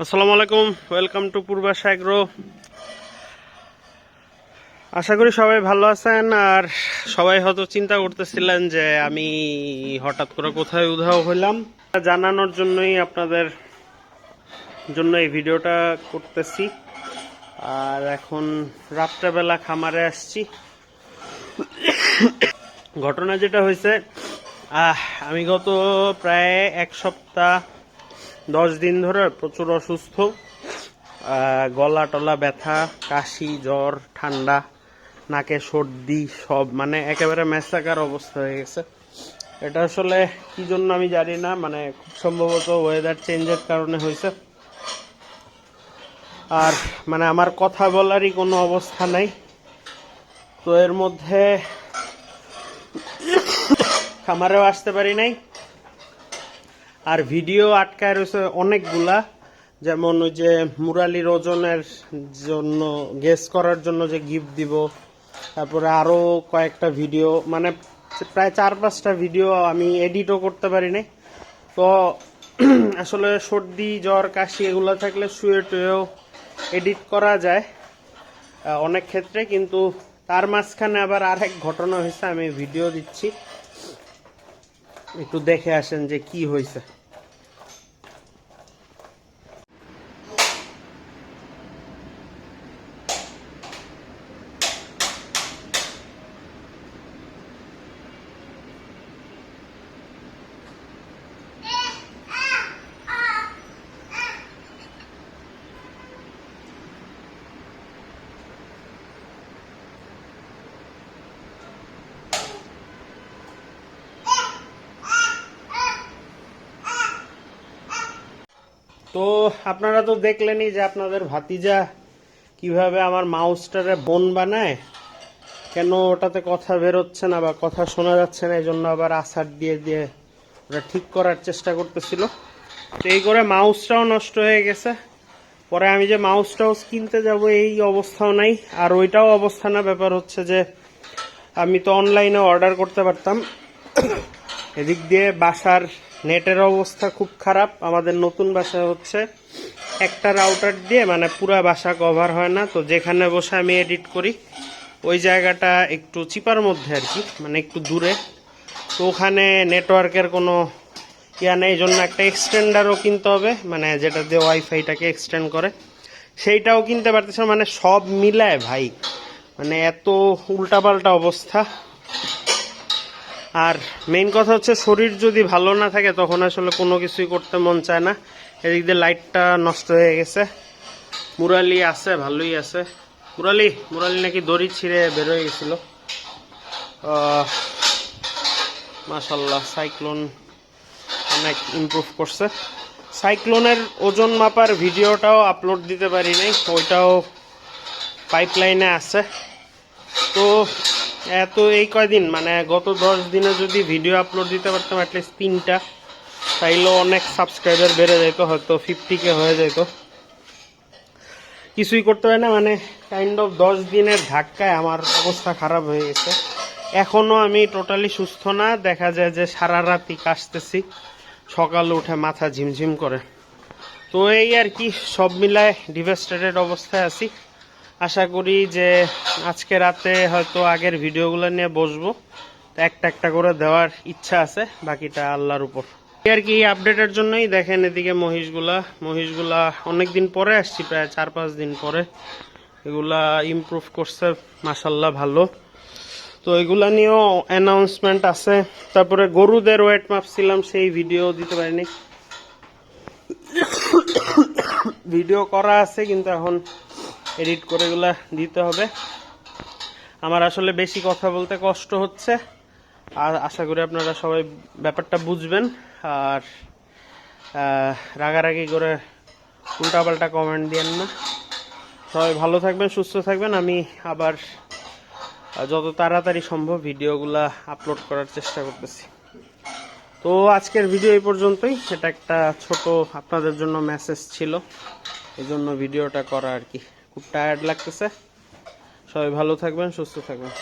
আসসালামু আলাইকুম welcome to Purbas agro আশা করি সবাই ভালো আছেন, আর সবাই হয়তো চিন্তা করতেছিলেন যে আমি হঠাৎ করে কোথায় উধাও হইলাম। জানানোর জন্যই আপনাদের জন্য এই ভিডিওটা করতেছি। আর এখন রাত্রেবেলা খামারে আসছি। ঘটনা যেটা হয়েছে আমি গত প্রায় এক সপ্তাহ দশ দিন ধরে প্রচুর অসুস্থ গলা টলা ব্যথা, কাশি, জ্বর, ঠান্ডা, নাকে সর্দি, সব মানে একেবারে মেসাকার অবস্থা হয়ে গেছে। এটা আসলে কি জন্য আমি জানি না মানে খুব সম্ভবত ওয়েদার চেঞ্জের কারণে হয়েছে। আর মানে আমার কথা বলারই কোনো অবস্থা নাই। তো এর মধ্যে খামারেও আসতে পারি নাই। আর ভিডিও আটকায় রয়েছে অনেকগুলা। যেমন ওই যে মুরালির ওজনের জন্য গেস করার জন্য যে গিফট দিব। তারপরে আরও কয়েকটা ভিডিও মানে প্রায় চার পাঁচটা ভিডিও আমি এডিটও করতে পারি নাই তো আসলে সর্দি, জ্বর, কাশি এগুলো থাকলে শুয়ে টুয়েও এডিট করা যায় অনেক ক্ষেত্রে। কিন্তু তার মাঝখানে আবার আরেক ঘটনা হয়েছে, আমি ভিডিও দিচ্ছি। একটু দেখে আসেন যে কি হয়েছে তো আপনারা তো দেখলেনই যে আপনাদের ভাতিজা কীভাবে আমার মাউসটারে বোন বানায়। কেন ওটাতে কথা বেরোচ্ছে না বা কথা শোনা যাচ্ছে না এই জন্য আবার আসার দিয়ে দিয়ে ওটা ঠিক করার চেষ্টা করতেছিল। তো এই করে মাউসটাও নষ্ট হয়ে গেছে। পরে আমি যে মাউস টাউস কিনতে যাব এই অবস্থাও নাই। আর ওইটাও অবস্থা না, ব্যাপার হচ্ছে যে আমি তো অনলাইনে অর্ডার করতে পারতাম। এদিক দিয়ে বাসার নেটের অবস্থা খুব খারাপ। আমাদের নতুন বাসা হচ্ছে একটা রাউটার দিয়ে মানে পুরা বাসা কভার হয় না। তো যেখানে বসে আমি এডিট করি, ওই জায়গাটা একটু চিপার মধ্যে আর কি মানে একটু দূরে। তো ওখানে নেটওয়ার্কের কোনো ইয়া নেই জন্য একটা এক্সটেন্ডারও কিনতে হবে মানে যেটা দিয়ে ওয়াইফাইটাকে এক্সটেন্ড করে। সেইটাও কিনতে পারতেছে মানে সব মিলায় ভাই। মানে এত উল্টাপাল্টা অবস্থা। আর মেইন কথা হচ্ছে শরীর যদি ভালো না থাকে, তখন আসলে কোনো কিছুই করতে মন চায় না। এদিক দিয়ে লাইটটা নষ্ট হয়ে গেছে। মুরালি আছে, ভালোই আছে। মুরালি মুরালি নাকি দড়ি ছিঁড়ে বেরোয় গেছিল। মাশাল্লাহ সাইক্লোন অনেক ইমপ্রুভ করছে। সাইক্লোনের ওজন মাপার ভিডিওটাও আপলোড দিতে পারি নাই, ওইটাও পাইপলাইনে আছে। তো এত এই কয়দিন? মানে গত দশ দিনে যদি ভিডিও আপলোড দিতে পারতাম অ্যাটলিস্ট তিনটা। তাইলেও অনেক সাবস্ক্রাইবার বেড়ে যেত হয়তো ফিফটি কে হয়ে যেত কিছুই করতে হয় না মানে কাইন্ড অফ দশ দিনের ধাক্কায় আমার অবস্থা খারাপ হয়ে গেছে। এখনও আমি টোটালি সুস্থ না, দেখা যায় যে সারা রাতি কাশতেছি। সকালে উঠে মাথা ঝিমঝিম করে। তো এই আর কি, সব মিলায় ডিভাস্টেটেড অবস্থায় আছি। আশা করি যে আজকে রাতে হয়তো আগের ভিডিওগুলো নিয়ে বসবো। একটা একটা করে দেওয়ার ইচ্ছা আছে, বাকিটা আল্লাহর উপর। আর কি আপডেটের জন্যই দেখেন এদিকে মহিষগুলা। মহিষগুলা অনেক দিন পরে আসছি, প্রায় চার পাঁচ দিন পরে। এগুলা ইমপ্রুভ করছে মাসাল্লাহ ভালো। তো এগুলা নিয়েও অ্যানাউন্সমেন্ট আছে। তারপরে গরুদের ওয়েট মাপছিলাম, সেই ভিডিও দিতে পারিনি। ভিডিও করা আছে, কিন্তু এখন এডিট করে এগুলা দিতে হবে। আমার আসলে বেশি কথা বলতে কষ্ট হচ্ছে। আর আশা করি আপনারা সবাই ব্যাপারটা বুঝবেন। আর রাগারাগি করে উল্টাপাল্টা কমেন্ট দিয়েন না। সবাই ভালো থাকবেন, সুস্থ থাকবেন। আমি আবার যত তাড়াতাড়ি সম্ভব ভিডিওগুলা আপলোড করার চেষ্টা করতেছি। তো আজকের ভিডিও এই পর্যন্তই। এটা একটা ছোট আপনাদের জন্য মেসেজ ছিল। এই জন্য ভিডিওটা করা আর কি। খুব টায়ার্ড লাগতেছে সবাই ভালো থাকবেন সুস্থ থাকবেন।